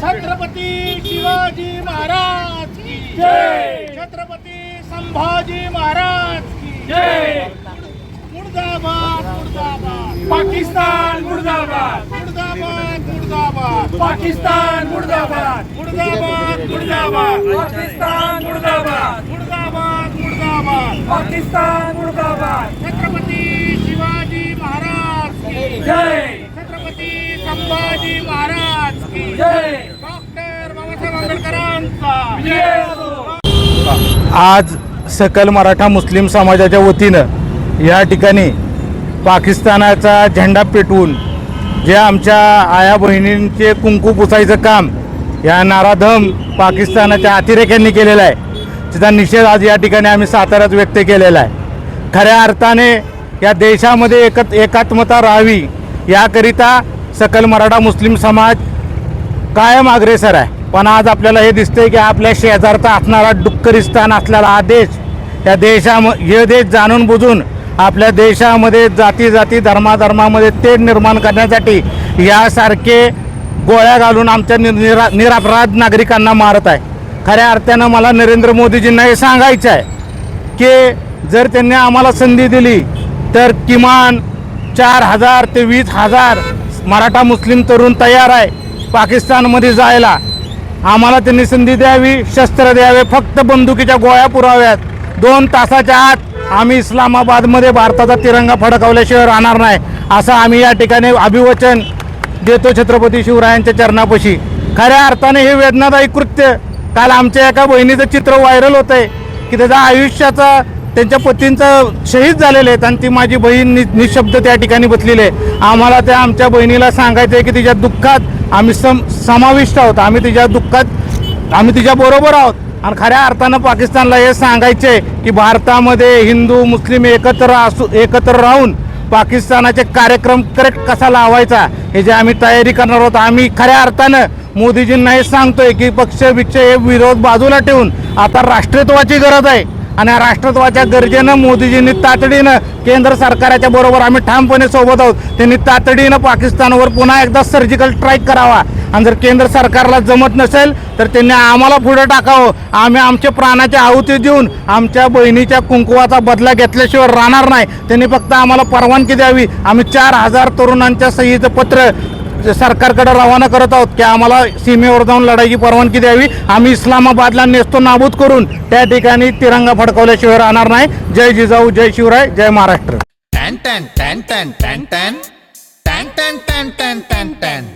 छत्रपती शिवाजी महाराज की जय. छत्रपती संभाजी महाराज की जय. मुर्दाबाद मुर्दाबाद. पाकिस्तान मुर्दाबाद. मुर्दाबाद. पाकिस्तान मुर्दाबाद. मुर्दाबाद मुर्दाबाद. पाकिस्तान मुर्दाबाद. मुर्दाबाद मुर्दाबाद. पाकिस्तान मुर्दाबाद. छत्रपती शिवाजी महाराज की जय. छत्रपती संभाजी महाराज की जय. डॉक्टर बाबासाहेब आंबेडकरांचा आज सकल मराठा मुस्लिम समाजाच्या वतीनं या ठिकाणी पाकिस्तानाचा झेंडा पेटवून जे आमच्या आया बहिणींचे कुंकू पुसायचं काम या नाराधम पाकिस्तानाच्या अतिरेक्यांनी केलेलं आहे. त्याचा निषेध आज या ठिकाणी आम्ही साताऱ्यात व्यक्त केलेला आहे. खऱ्या अर्थाने या देशामध्ये एकत एकात्मता राहावी याकरिता सकल मराठा मुस्लिम समाज कायम अग्रेसर आहे. पण आज आपल्याला हे दिसतंय की आपल्या शेजारचा असणारा डुक्करिस्तान असलेला हा देश या देशाम हे देश जाणून बुजून आपल्या देशामध्ये जाती जाती धर्माधर्मामध्ये तेढ निर्माण करण्यासाठी यासारखे गोळ्या घालून आमच्या नि- निरा निरापराध नागरिकांना मारत आहे. खऱ्या अर्थानं मला नरेंद्र मोदीजींना हे सांगायचं आहे की जर त्यांनी आम्हाला संधी दिली तर किमान चार हजार ते वीस हजार मराठा मुस्लिम तरुण तयार आहे पाकिस्तानमध्ये जायला. आम्हाला त्यांनी संधी द्यावी शस्त्र द्यावे फक्त बंदुकीच्या गोळ्या पुराव्यात. दोन तासाच्या आत आम्ही इस्लामाबादमध्ये भारताचा तिरंगा फडकावल्याशिवाय राहणार नाही. असं आम्ही या ठिकाणी अभिवचन देतो छत्रपती शिवरायांच्या चरणापाशी. खऱ्या अर्थाने हे वेदनादायी कृत्य काल आमच्या एका बहिणीचं चित्र व्हायरल होत आहे की त्याचा आयुष्याचा त्यांच्या पतींचं शहीद झालेले आहेत आणि ती माझी बहीण नि निशब्द त्या ठिकाणी बसलेली आहे. आम्हाला त्या आमच्या बहिणीला सांगायचं आहे की तिच्या दुःखात आम्ही सम समाविष्ट आहोत. आम्ही तिच्या दुःखात आम्ही तिच्या बरोबर आहोत. आणि खऱ्या अर्थानं पाकिस्तानला हे सांगायचे आहे की भारतामध्ये हिंदू मुस्लिम एकत्र असू एकत्र राहून पाकिस्तानाचे कार्यक्रम करेक्ट कसा लावायचा हे जे आम्ही तयारी करणार आहोत आम्ही खऱ्या अर्थानं मोदीजींना हे सांगतोय की पक्ष बिक्ष हे विरोध बाजूला ठेवून आता राष्ट्रत्वाची गरज आहे. आणि या राष्ट्रत्वाच्या गरजेनं मोदीजींनी तातडीनं केंद्र सरकारच्या बरोबर आम्ही ठामपणे सोबत आहोत. त्यांनी तातडीनं पाकिस्तानवर पुन्हा एकदा सर्जिकल स्ट्राईक करावा. आणि जर केंद्र सरकारला जमत नसेल तर त्यांनी आम्हाला पुढे टाकावं आम्ही आमच्या प्राणाच्या आहुती देऊन आमच्या बहिणीच्या कुंकुवाचा बदला घेतल्याशिवाय राहणार नाही त्यांनी फक्त आम्हाला परवानगी द्यावी आम्ही चार हजार तरुणांच्या सहीचं पत्र सरकारकडे रवाना करत आहोत की आम्हाला सीमेवर जाऊन लढाईची परवानगी द्यावी आम्ही इस्लामाबादला नेस्तो नाबूद करून त्या ठिकाणी तिरंगा फडकवल्याशिवाय राहणार नाही जय जिजाऊ जय शिवराय जय महाराष्ट्र टॅन टॅन टॅन टॅन टॅन टॅन टॅन टॅन टॅन टॅन टॅन टॅन